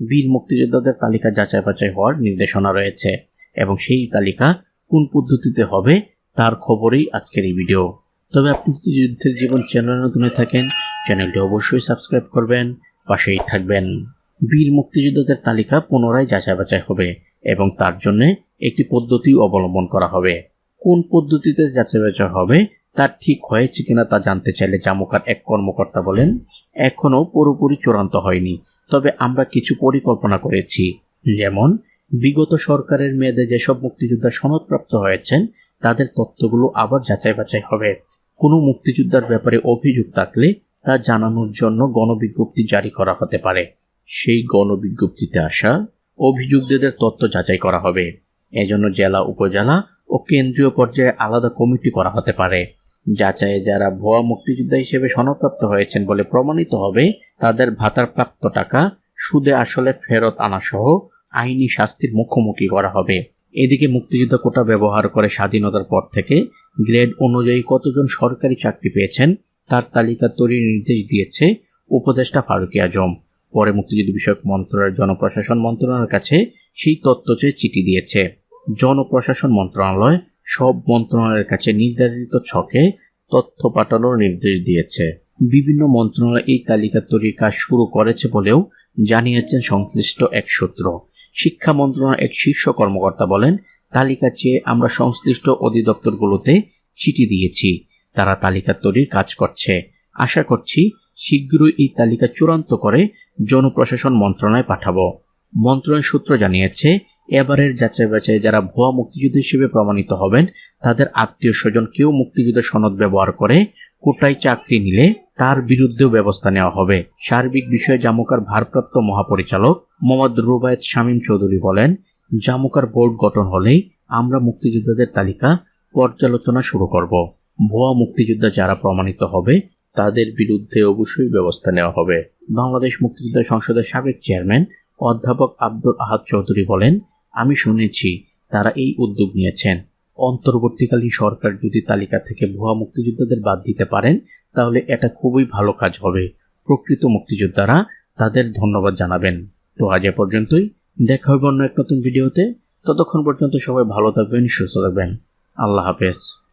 বীর মুক্তিযোদ্ধাদের তালিকা যাচাই বাছাই হওয়ার নির্দেশনা রয়েছে এবং সেই তালিকা কোন পদ্ধতিতে হবে তার খবরেই আজকের এই ভিডিও। তবে আপনি যদি যুদ্ধের জীবন চ্যানেল নতুন থাকেন, চ্যানেলটি অবশ্যই সাবস্ক্রাইব করবেন, পাশেই থাকবেন। বীর মুক্তিযোদ্ধাদের তালিকা পুনরায় যাচাই বাছাই হবে এবং তার জন্য একটি পদ্ধতি অবলম্বন করা হবে। কোন পদ্ধতিতে যাচাই বাছাই হবে তা ঠিক হয়েছে কিনা তা জানতে চাইলে জামুকার এক কর্মকর্তা বলেন এখনও পুরোপুরি চূড়ান্ত হয়নি। তবে আমরা কিছু পরিকল্পনা করেছি। যেমন, বিগত সরকারের মেয়াদে যেসব মুক্তিযোদ্ধা সনদপ্রাপ্ত হয়েছেন, তাদের তথ্যগুলো আবার যাচাই বাছাই হবে। কোনো মুক্তিযোদ্ধার ব্যাপারে অভিযোগ থাকলে তা জানানোর জন্য গণবিজ্ঞপ্তি জারি করা হতে পারে। সেই গণবিজ্ঞপ্তিতে আসা অভিযুক্তদের তথ্য যাচাই করা হবে। এজন্য জেলা, উপজেলা ও কেন্দ্রীয় পর্যায়ে আলাদা কমিটি করা হতে পারে। যাচাইয়ে যারা ভুয়া মুক্তিযোদ্ধা হিসেবে সনদপ্রাপ্ত হয়েছেন বলে প্রমাণিত হবে, তাদের ভাতার প্রাপ্ত টাকা সুদে আসলে ফেরত আনা সহ আইনি শাস্তির মুখোমুখি করা হবে। এদিকে মুক্তিযুদ্ধ কোটা ব্যবহার করে স্বাধীনতার পর থেকে গ্রেড অনুযায়ী কতজন সরকারি চাকরি পেয়েছেন তার তালিকা তৈরির নির্দেশ দিয়েছে উপদেষ্টা ফারুকি আজম। পরে মুক্তিযুদ্ধ বিষয়ক মন্ত্রণালয়ের জনপ্রশাসন মন্ত্রণালয়ের কাছে সেই তথ্য চেয়ে চিঠি দিয়েছে। জনপ্রশাসন মন্ত্রণালয় সব মন্ত্রণালয়ের কাছে নির্ধারিত ছকে তথ্য পাঠানোর নির্দেশ দিয়েছে। বিভিন্ন মন্ত্রণালয় এই তালিকা তৈরির কাজ শুরু করেছে বলেও জানিয়েছেন সংশ্লিষ্ট এক সূত্র। শিক্ষা মন্ত্রণালয়ের এক শীর্ষ কর্মকর্তা বলেন, তালিকা চেয়ে আমরা সংশ্লিষ্ট অধিদপ্তরগুলোতে চিঠি দিয়েছি। তারা তালিকা তৈরির কাজ করছে। আশা করছি শীঘ্রই এই তালিকা চূড়ান্ত করে জনপ্রশাসন মন্ত্রণালয়ে পাঠাবো। মন্ত্রণালয় সূত্র জানিয়েছে এবারের যাচাই বাছাই যারা ভুয়া মুক্তিযুদ্ধ হিসেবে প্রমাণিত হবেন, তাদের আত্মীয় স্বজন কেউ মুক্তিযুদ্ধের সনদ ব্যবহার করে কোটায় চাকরি নিলে তার বিরুদ্ধেও ব্যবস্থা নেওয়া হবে। সার্বিক বিষয়ে জামুকার ভারপ্রাপ্ত মহাপরিচালক মোহাম্মদ রুবায়ত শামীম চৌধুরী বলেন, জামুকার বোর্ড গঠন হলেই আমরা মুক্তিযোদ্ধাদের তালিকা পর্যালোচনা শুরু করব। ভুয়া মুক্তিযোদ্ধা যারা প্রমাণিত হবে, তাদের বিরুদ্ধে অবশ্যই ব্যবস্থা নেওয়া হবে। বাংলাদেশ মুক্তিযোদ্ধা সংসদের সাবেক চেয়ারম্যান অধ্যাপক আব্দুল আহাদ চৌধুরী বলেন আমি শুনেছি তারা এই উদ্যোগ নিয়েছেন। অন্তর্বর্তীকালীন সরকার যদি তালিকা থেকে ভুয়া মুক্তিযোদ্ধাদের বাদ দিতে পারেন, তাহলে এটা খুবই ভালো কাজ হবে। প্রকৃত মুক্তিযোদ্ধারা তাদের ধন্যবাদ জানাবেন। তো আজ এ পর্যন্তই। দেখা হবে অন্য এক নতুন ভিডিওতে। ততক্ষণ পর্যন্ত সবাই ভালো থাকবেন, সুস্থ থাকবেন। আল্লাহ হাফেজ।